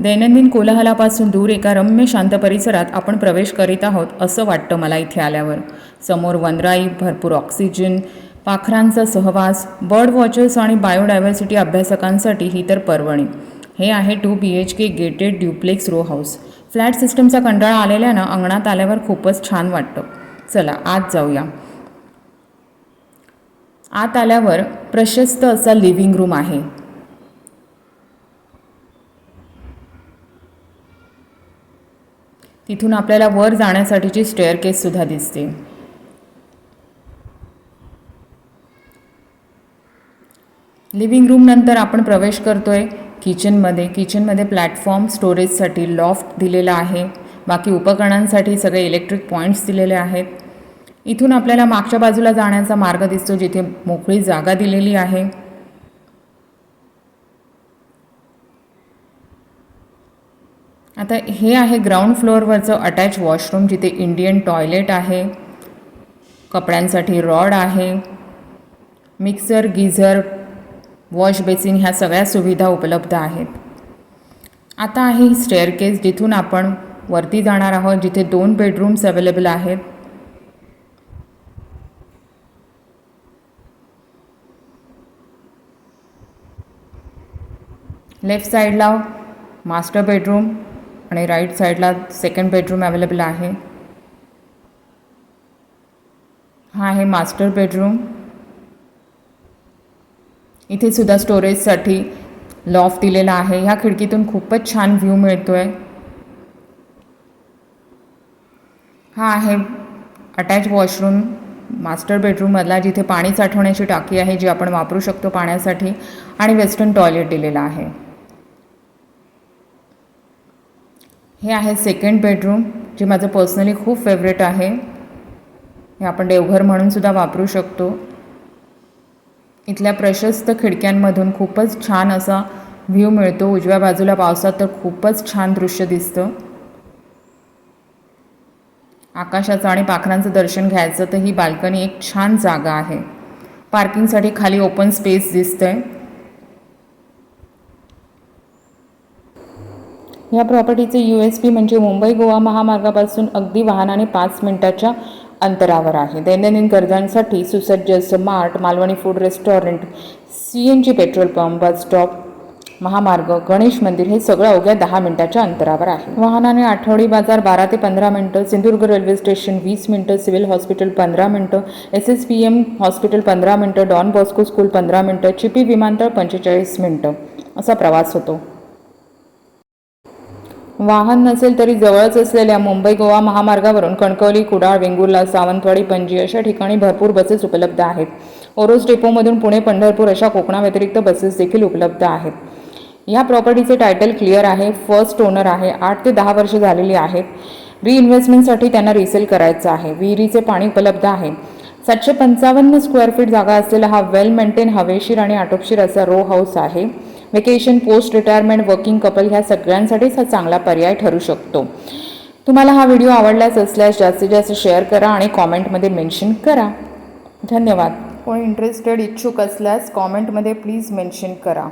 दैनंदिन कोलाहलापासून दूर एका रम्य शांत परिसरात आपण प्रवेश करीत आहोत असं वाटतं मला इथे आल्यावर. समोर वनराई भरपूर ऑक्सिजन पाखरांचा सहवास बर्ड वॉचर्स आणि बायोडायव्हर्सिटी अभ्यासकांसाठी ही तर पर्वणी. हे आहे two B H K gated duplex row house. Flat सिस्टमचा कंटाळा आलेल्यानं अंगणात आल्यावर खूपच छान वाटतं. चला आत जाऊया. आत आल्यावर प्रशस्त असा लिव्हिंग रूम आहे. तिथून आपल्याला वर जाण्यासाठीची स्टेअर सुद्धा दिसते. लिव्हिंग रूमनंतर आपण प्रवेश करतोय किचनमध्ये किचनमध्ये प्लॅटफॉर्म स्टोरेजसाठी लॉफ्ट दिलेला आहे. बाकी उपकरणांसाठी सगळे इलेक्ट्रिक पॉईंट्स दिलेले आहेत. इथून आपल्याला मागच्या बाजूला जाण्याचा मार्ग दिसतो जिथे मोकळी जागा दिलेली आहे. आता हे आहे ग्राउंड फ्लोअरवरचं अटॅच वॉशरूम जिथे इंडियन टॉयलेट आहे कपड्यांसाठी रॉड आहे मिक्सर गिझर वॉश बेसिन ह्या सगळ्या सुविधा उपलब्ध आहेत. आता आहे ही स्टेअरकेस जिथून आपण वरती जाणार आहोत जिथे दोन बेडरूम्स अवेलेबल आहेत. लेफ्ट साईडला मास्टर बेडरूम आणि राईट साईडला सेकंड बेडरूम अवेलेबल आहे. हा आहे मास्टर बेडरूम इथे सुद्धा स्टोरेजसाठी लॉफ दिलेला आहे. ह्या खिडकीतून खूपच छान व्ह्यू आहे हा आहे अटॅच वॉशरूम मास्टर बेडरूममधला जिथे पाणी साठवण्याची टाकी आहे जी आपण वापरू शकतो पाण्यासाठी आणि वेस्टर्न टॉयलेट दिलेलं आहे. हे आहे सेकंड बेडरूम जे माझं पर्सनली खूप फेवरेट आहे. हे आपण देवघर म्हणूनसुद्धा वापरू शकतो. इथल्या प्रशस्त खिडक्यांमधून खूपच छान असा व्ह्यू मिळतो. उजव्या बाजूला पावसात तर खूपच छान दृश्य दिसतं. आकाशाचं आणि पाखरांचं दर्शन घ्यायचं तर ही बाल्कनी एक छान जागा आहे. पार्किंगसाठी खाली ओपन स्पेस दिसतं आहे या प्रॉपर्टीचे यू एस पी म्हणजे मुंबई गोवा महामार्गापासून अगदी वाहनाने पाच मिनिटाच्या अंतरावर आहे. दैनंदिन गरजांसाठी सुसज्ज smart Malvani food restaurant C N G petrol pump bus stop महामार्ग गणेश मंदिर हे सगळं अवघ्या दहा मिनिटाच्या अंतरावर आहे. वाहनाने आठवडी बाजार बारा ते पंधरा मिनटं सिंधुदुर्ग रेल्वे स्टेशन वीस मिनटं सिव्हिल हॉस्पिटल पंधरा मिनटं S S P M hospital पंधरा मिनटं डॉन बॉस्को स्कूल पंधरा मिनटं चिपी विमानतळ पंचेचाळीस मिनटं असा प्रवास होतो. वाहन नसेल तरी जवळच असलेल्या मुंबई गोवा महामार्गावरून कणकवली कुडाळ वेंगुर्ला सावंतवाडी पणजी अशा ठिकाणी भरपूर बसेस उपलब्ध आहेत. ओरोस डेपोमधून पुणे पंढरपूर अशा कोकणाव्यतिरिक्त बसेस देखील उपलब्ध आहेत. या प्रॉपर्टीचे टायटल क्लिअर आहे फर्स्ट ओनर आहे आठ ते दहा वर्ष झालेली आहेत. रिइन्व्हेस्टमेंटसाठी त्यांना रिसेल करायचं आहे विहिरीचे पाणी उपलब्ध आहे. सातशे पंचावन्न स्क्वेअर फीट जागा असलेला हा वेल मेंटेन हवेशीर आणि आटोपशीर असा रो हाऊस आहे. Vacation post retirement working couple ह्या सगळ्यांसाठीच हा चांगला पर्याय ठरू शकतो. तुम्हाला हा व्हिडिओ आवडलाच असल्यास जास्तीत जास्त शेअर करा आणि कॉमेंटमध्ये मेन्शन करा. धन्यवाद. कोणी इंटरेस्टेड इच्छुक असल्यास कॉमेंटमध्ये प्लीज मेन्शन करा.